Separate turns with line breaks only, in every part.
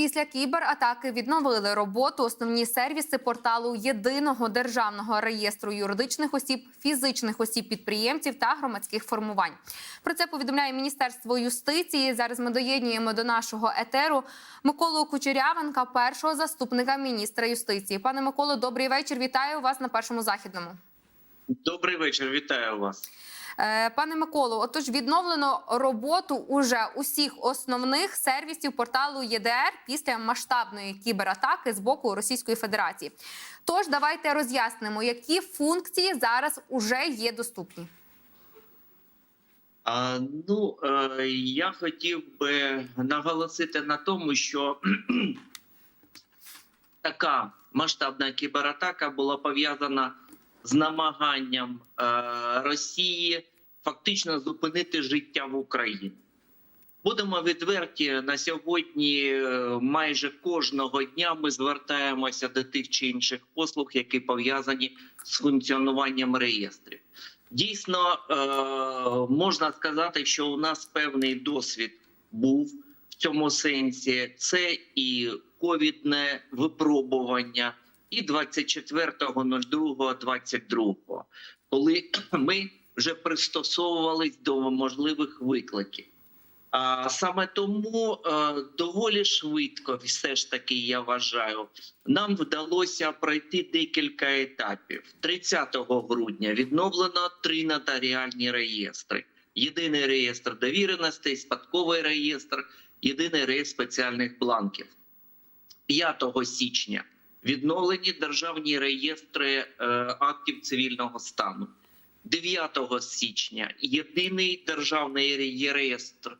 Після кібератаки відновили роботу основні сервіси порталу єдиного державного реєстру юридичних осіб, фізичних осіб підприємців та громадських формувань. Про це повідомляє Міністерство юстиції. Зараз ми доєднуємо до нашого етеру Миколу Кучерявенка, першого заступника міністра юстиції. Пане Миколо, добрий вечір. Вітаю вас на першому західному.
Добрий вечір, вітаю вас.
Е, Пане Миколу, отож відновлено роботу уже усіх основних сервісів порталу ЄДР після масштабної кібератаки з боку Російської Федерації. Тож давайте роз'яснимо, які функції зараз уже є доступні.
А, ну, е, я хотів би наголосити на тому, що така масштабна кібератака була пов'язана з намаганням е, Росії фактично зупинити життя в Україні. Будемо відверті на сьогодні. е, Майже кожного дня ми звертаємося до тих чи інших послуг, які пов'язані з функціонуванням реєстрів. Дійсно, е, можна сказати, що у нас певний досвід був в цьому сенсі. Це і ковідне випробування, і 24.02.22, коли ми вже пристосовувались до можливих викликів. А саме тому е, доволі швидко, все ж таки, я вважаю, нам вдалося пройти декілька етапів. 30 грудня відновлено три нотаріальні реєстри: єдиний реєстр довіреностей, спадковий реєстр, єдиний реєстр спеціальних бланків. 5 січня відновлені державні реєстри е, актів цивільного стану. 9 січня єдиний державний реєстр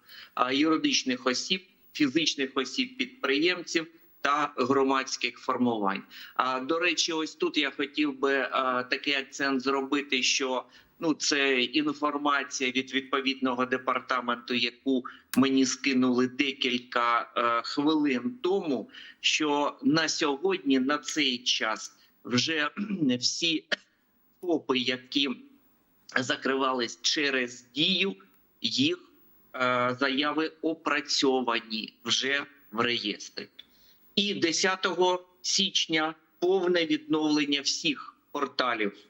юридичних осіб, фізичних осіб підприємців та громадських формувань. А до речі, ось тут я хотів би а, такий акцент зробити, що ну це інформація від відповідного департаменту, яку мені скинули декілька е, хвилин тому. Що на сьогодні, на цей час, вже всі ФОПи, які закривались через дію, їх е, заяви опрацьовані вже в реєстрі. І 10 січня повне відновлення всіх порталів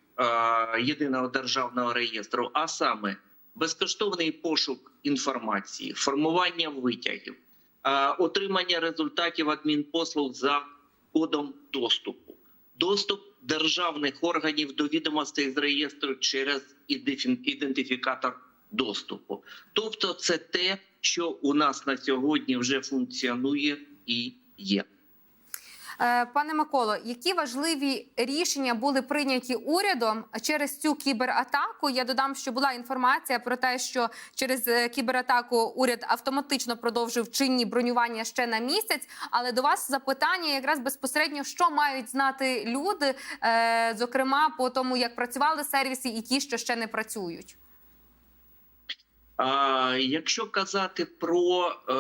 єдиного державного реєстру, а саме безкоштовний пошук інформації, формування витягів, е, отримання результатів адмінпослуг за кодом доступу, доступ державних органів до відомостей з реєстру через ідентифікатор доступу. Тобто, це те, що у нас на сьогодні вже функціонує і є.
Е, Пане Миколо, які важливі рішення були прийняті урядом через цю кібератаку? Я додам, що була інформація про те, що через е, кібератаку уряд автоматично продовжив чинні бронювання ще на місяць. Але до вас запитання якраз безпосередньо, що мають знати люди, е, зокрема по тому, як працювали сервіси, і ті, що ще не працюють.
А, якщо казати про е,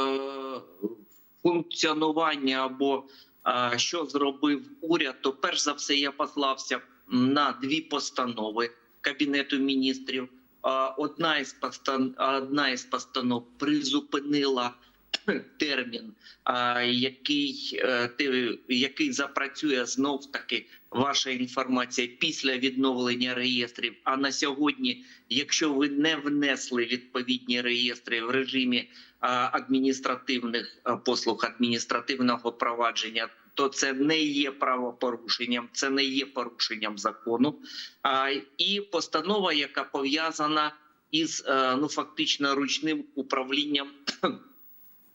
функціонування або що зробив уряд, то перш за все я послався на дві постанови Кабінету міністрів. Одна із постан... одна із постанов призупинила термін, який, е, який запрацює знов таки ваша інформація після відновлення реєстрів. А на сьогодні якщо ви не внесли відповідні реєстри в режимі адміністративних послуг адміністративного провадження, то це не є правопорушенням, це не є порушенням закону. А, і постанова, яка пов'язана із е, ну фактично ручним управлінням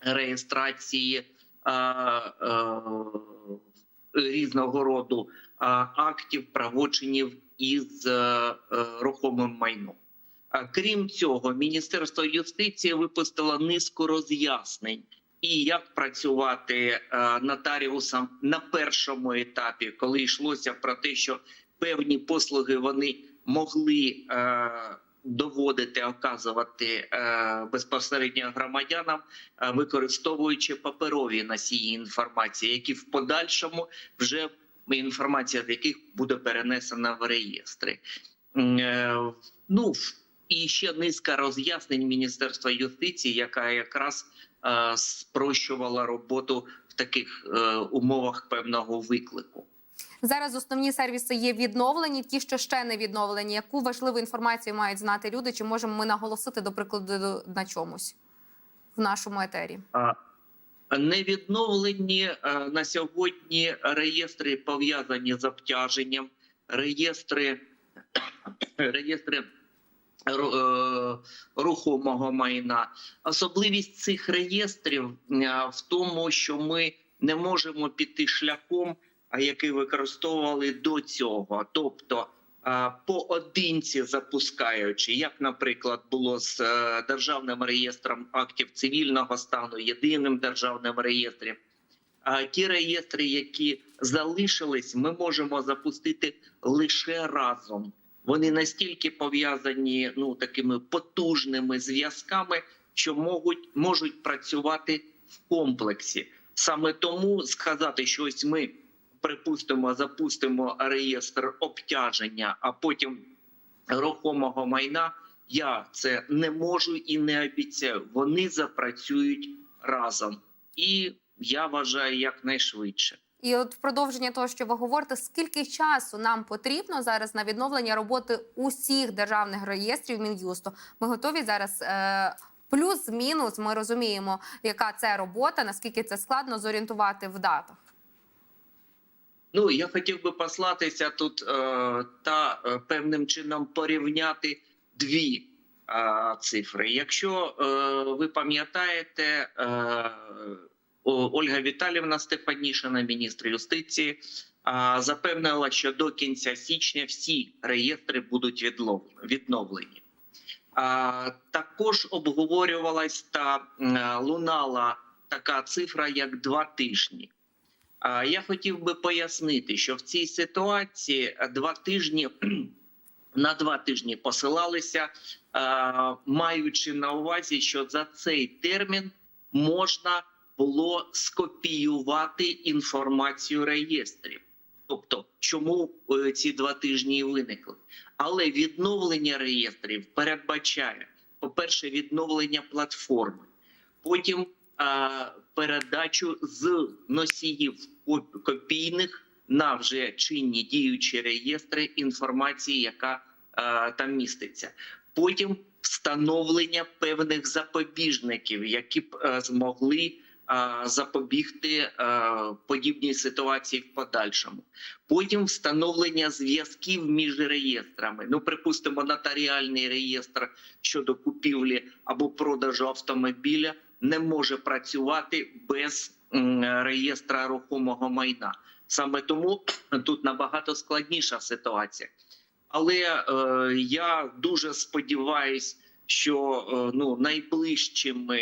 реєстрації а, різного роду актів, правочинів із е, е, рухомим майном. Крім цього, Міністерство юстиції випустило низку роз'яснень і як працювати е, нотаріусам на першому етапі, коли йшлося про те, що певні послуги вони могли е, доводити, оказувати е, безпосередньо громадянам, е, використовуючи паперові носії інформації, які в подальшому вже інформація з яких буде перенесена в реєстри. Е, Ну і ще низка роз'яснень Міністерства юстиції, яка якраз спрощувала роботу в таких умовах певного виклику.
Зараз основні сервіси є відновлені. Ті, що ще не відновлені. Яку важливу інформацію мають знати люди? Чи можемо ми наголосити, до прикладу, на чомусь в нашому етері?
Не відновлені е, на сьогодні реєстри пов'язані з обтяженням, реєстри, реєстри е, рухомого майна. Особливість цих реєстрів е, в тому, що ми не можемо піти шляхом, який використовували до цього. Тобто поодинці запускаючи, як, наприклад, було з е, державним реєстром актів цивільного стану, єдиним державним реєстром. А ті реєстри, які залишились, ми можемо запустити лише разом. Вони настільки пов'язані ну такими потужними зв'язками, що можуть, можуть працювати в комплексі. Саме тому сказати, що ось ми припустимо, запустимо реєстр обтяження, а потім рухомого майна. Я це не можу і не обіцяю. Вони запрацюють разом, і я вважаю якнайшвидше.
І от в продовження того, що ви говорите, скільки часу нам потрібно зараз на відновлення роботи усіх державних реєстрів Мін'юсту? Ми готові зараз. Е- Плюс-мінус, ми розуміємо, яка це робота, наскільки це складно зорієнтувати в датах.
Ну я хотів би послатися тут е, та е, певним чином порівняти дві е, цифри. Якщо е, ви пам'ятаєте, е, Ольга Віталівна Стефанішина, міністр юстиції, е, запевнила, що до кінця січня всі реєстри будуть відновлені. Також обговорювалась та е, лунала така цифра, як два тижні. Я хотів би пояснити, що в цій ситуації е, два тижні на два тижні посилалися, е, маючи на увазі, що за цей термін можна було скопіювати інформацію реєстрів. Тобто, чому е, ці два тижні виникли? Але відновлення реєстрів передбачає, по-перше, відновлення платформи, потім передачу з носіїв копійних на вже чинні діючі реєстри інформації, яка а, там міститься. Потім встановлення певних запобіжників, які б е, змогли а, запобігти е, подібній ситуації в подальшому. Потім встановлення зв'язків між реєстрами. Ну, припустимо, нотаріальний реєстр щодо купівлі або продажу автомобіля не може працювати без реєстра рухомого майна. Саме тому тут набагато складніша ситуація. Але е, я дуже сподіваюся, що е, ну найближчими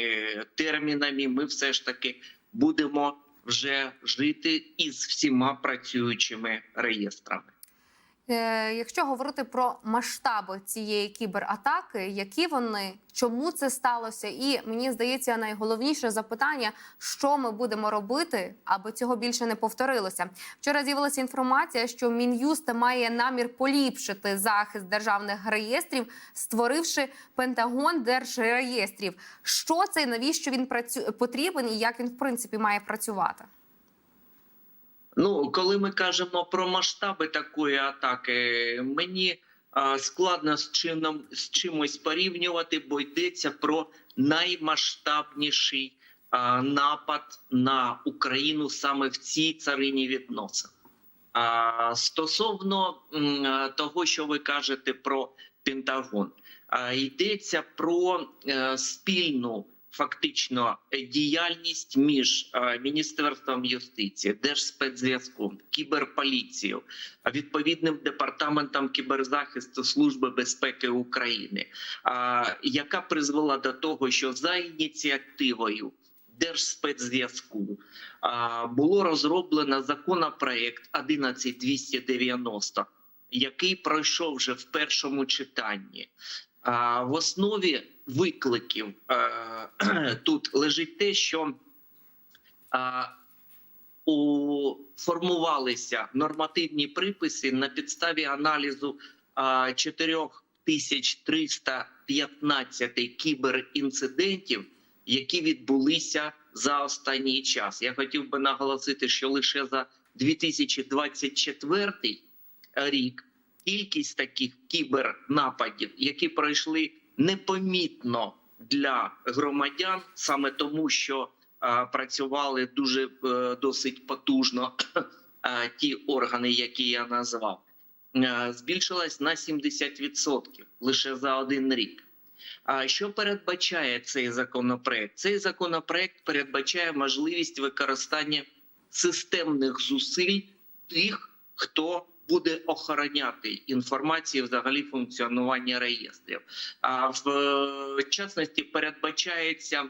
термінами ми все ж таки будемо вже жити із всіма працюючими реєстрами.
Е, якщо говорити про масштаби цієї кібератаки, які вони, чому це сталося? І мені здається, найголовніше запитання, що ми будемо робити, аби цього більше не повторилося. Вчора з'явилася інформація, що Мін'юст має намір поліпшити захист державних реєстрів, створивши Пентагон держреєстрів. Що це і навіщо він працю... потрібен, і як він в принципі має працювати?
Ну, коли ми кажемо про масштаби такої атаки, мені складно з чином з чимось порівнювати, бо йдеться про наймасштабніший напад на Україну саме в цій царині відносин. Стосовно того, що ви кажете про Пентагон, йдеться про е, спільну фактично е, діяльність між е, міністерством юстиції, держспецзв'язком, кіберполіцією, відповідним департаментом кіберзахисту Служби безпеки України, яка призвела до того, що за ініціативою Держспецзв'язку було розроблено законопроект 11290, який пройшов вже в першому читанні. В основі викликів е, тут лежить те, що у, формувалися нормативні приписи на підставі аналізу а, 4315 кіберінцидентів, які відбулися за останній час. Я хотів би наголосити, що лише за 2024 рік кількість таких кібернападів, які пройшли непомітно для громадян, саме тому, що працювали дуже е, досить потужно ті органи, які я назвав, е, збільшилась на 70% лише за один рік. А що передбачає цей законопроект? Цей законопроект передбачає можливість використання системних зусиль тих, хто буде охороняти інформацію взагалі функціонування реєстрів. А в е, частності передбачається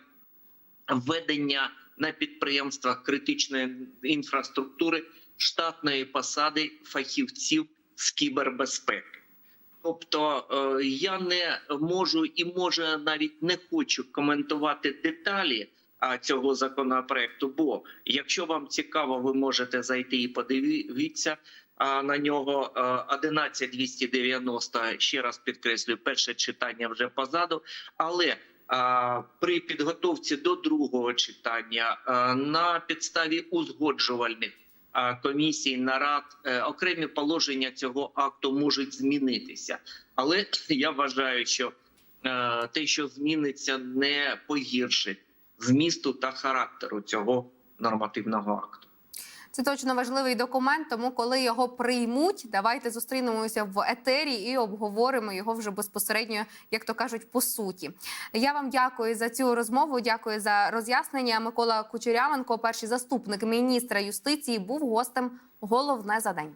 введення на підприємствах критичної інфраструктури штатної посади фахівців з кібербезпеки. Тобто е, я не можу і може навіть не хочу коментувати деталі цього законопроекту. Бо якщо вам цікаво, ви можете зайти і подивитися на нього. Е, 11290, ще раз підкреслюю, перше читання вже позаду, але а, при підготовці до другого читання а, на підставі узгоджувальних а, комісій нарад е, окремі положення цього акту можуть змінитися. Але я вважаю, що е, те, що зміниться, не погіршить змісту та характеру цього нормативного акту.
Це точно важливий документ. Тому, коли його приймуть, давайте зустрінемося в етері і обговоримо його вже безпосередньо, як то кажуть, по суті. Я вам дякую за цю розмову. Дякую за роз'яснення. Микола Кучерявенко, перший заступник міністра юстиції, був гостем головне за день.